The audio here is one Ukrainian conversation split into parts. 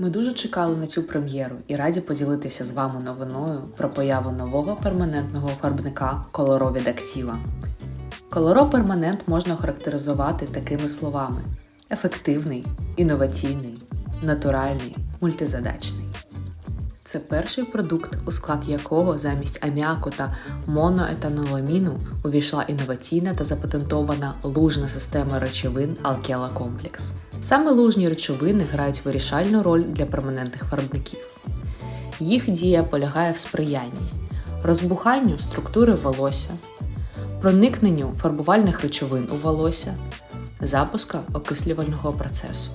Ми дуже чекали на цю прем'єру і раді поділитися з вами новиною про появу нового перманентного фарбника Coloro Дактіва. Activa. перманент можна характеризувати такими словами: ефективний, інноваційний, натуральний, мультизадачний. Це перший продукт, у склад якого замість аміаку та моноетаноламіну увійшла інноваційна та запатентована лужна система речовин Complex. Саме лужні речовини грають вирішальну роль для перманентних фарбників. Їх дія полягає в сприянні розбуханню структури волосся, проникненню фарбувальних речовин у волосся, запуска окислювального процесу.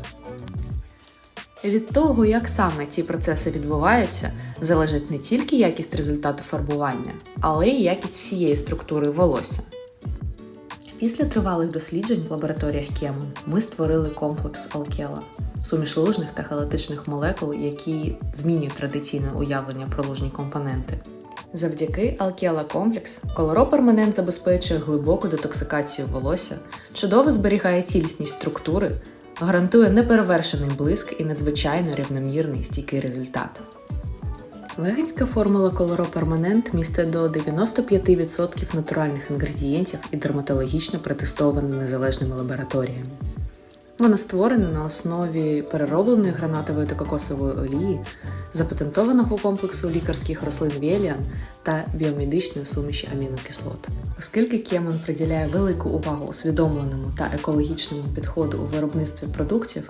Від того, як саме ці процеси відбуваються, залежить не тільки якість результату фарбування, але й якість всієї структури волосся. Після тривалих досліджень в лабораторіях Кему ми створили комплекс Алкела суміш лужних та халатичних молекул, які змінюють традиційне уявлення про лужні компоненти. Завдяки Alkela комплекс Coloro забезпечує глибоку детоксикацію волосся, чудово зберігає цілісність структури, гарантує неперевершений блиск і надзвичайно рівномірний стійкий результат. Веганська формула Coloro Permanent містить до 95% натуральних інгредієнтів і дерматологічно протестована незалежними лабораторіями. Вона створена на основі переробленої гранатової та кокосової олії, запатентованого комплексу лікарських рослин Вєліан та біомедичної суміші амінокислот. Оскільки Кемон приділяє велику увагу усвідомленому та екологічному підходу у виробництві продуктів,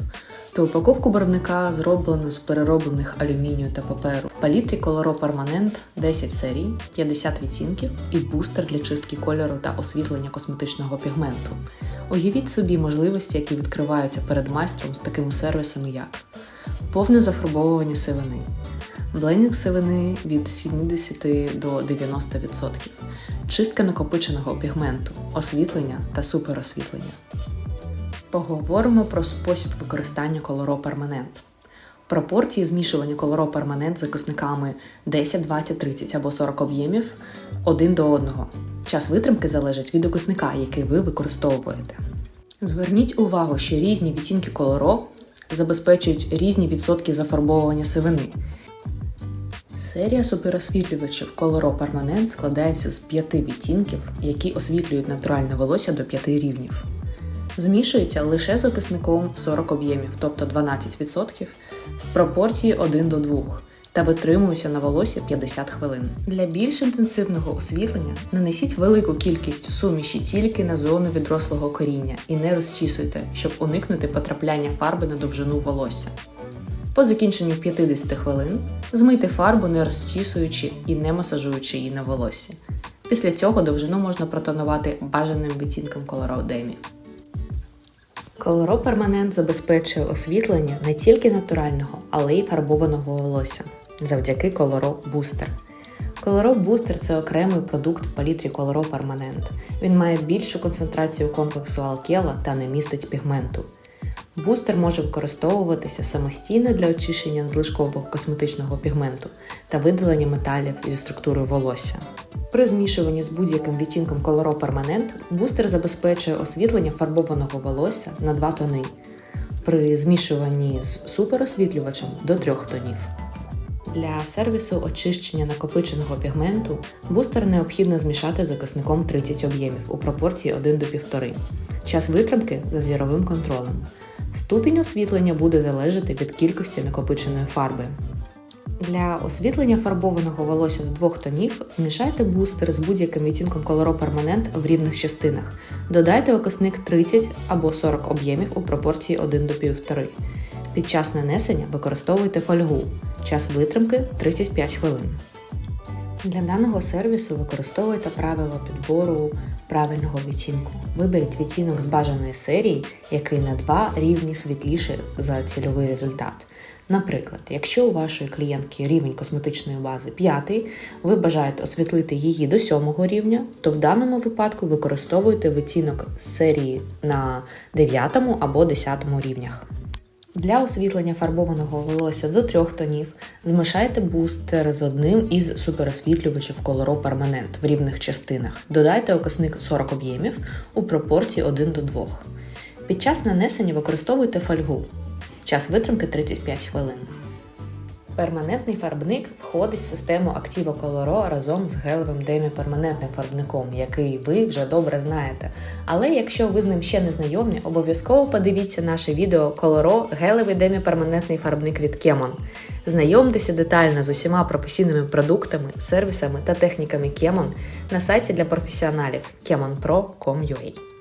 то упаковку барвника зроблено з перероблених алюмінію та паперу. В палітрі Coloro Permanent 10 серій, 50 відтінків і бустер для чистки кольору та освітлення косметичного пігменту. Уявіть собі можливості, які відкриваються перед майстром з такими сервісами, як повне зафарбовування сивини, блендінг сивини від 70 до 90%, чистка накопиченого пігменту, освітлення та суперосвітлення. Поговоримо про спосіб використання Permanent. Пропорції змішування Permanent з закисниками 10, 20, 30 або 40 об'ємів один до одного. Час витримки залежить від окисника, який ви використовуєте. Зверніть увагу, що різні відтінки колоро забезпечують різні відсотки зафарбовування сивини. Серія суперосвітлювачів Coloro Permanent складається з п'яти відтінків, які освітлюють натуральне волосся до 5 рівнів. Змішується лише з окисником 40 об'ємів, тобто 12% в пропорції 1 до 2 та витримуються на волосі 50 хвилин. Для більш інтенсивного освітлення нанесіть велику кількість суміші тільки на зону відрослого коріння і не розчісуйте, щоб уникнути потрапляння фарби на довжину волосся. По закінченню 50 хвилин змийте фарбу, не розчісуючи і не масажуючи її на волоссі. Після цього довжину можна протонувати бажаним відтінком Color Demi. Coloro Permanent забезпечує освітлення не тільки натурального, але й фарбованого волосся завдяки Coloro Booster. Coloro Booster – це окремий продукт в палітрі Coloro Permanent. Він має більшу концентрацію комплексу алкела та не містить пігменту. Бустер може використовуватися самостійно для очищення надлишкового косметичного пігменту та видалення металів зі структурою волосся. При змішуванні з будь-яким відтінком Coloro Permanent бустер забезпечує освітлення фарбованого волосся на два тони, при змішуванні з суперосвітлювачем до трьох тонів. Для сервісу очищення накопиченого пігменту бустер необхідно змішати з окисником 30 об'ємів у пропорції 1 до 1,5. Час витримки за зіровим контролем. Ступінь освітлення буде залежати від кількості накопиченої фарби. Для освітлення фарбованого волосся до двох тонів змішайте бустер з будь-яким відтінком Coloro Permanent в рівних частинах. Додайте окисник 30 або 40 об'ємів у пропорції 1 до 1,5. Під час нанесення використовуйте фольгу. Час витримки 35 хвилин. Для даного сервісу використовуйте правило підбору правильного відтінку. Виберіть відтінок з бажаної серії, який на два рівні світліше за цільовий результат. Наприклад, якщо у вашої клієнтки рівень косметичної бази 5, ви бажаєте освітлити її до 7 рівня, то в даному випадку використовуйте відтінок з серії на 9 або 10 рівнях. Для освітлення фарбованого волосся до трьох тонів змішайте бустер з одним із суперосвітлювачів Coloro Permanent в рівних частинах. Додайте окисник 40 об'ємів у пропорції 1 до 2. Під час нанесення використовуйте фольгу. Час витримки 35 хвилин. Перманентний фарбник входить в систему Activo Coloro разом з гелевим деміперманентним фарбником, який ви вже добре знаєте. Але якщо ви з ним ще не знайомі, обов'язково подивіться наше відео Coloro гелевий деміперманентний фарбник від Kemon. Знайомтеся детально з усіма професійними продуктами, сервісами та техніками Kemon на сайті для професіоналів kemonpro.com.ua.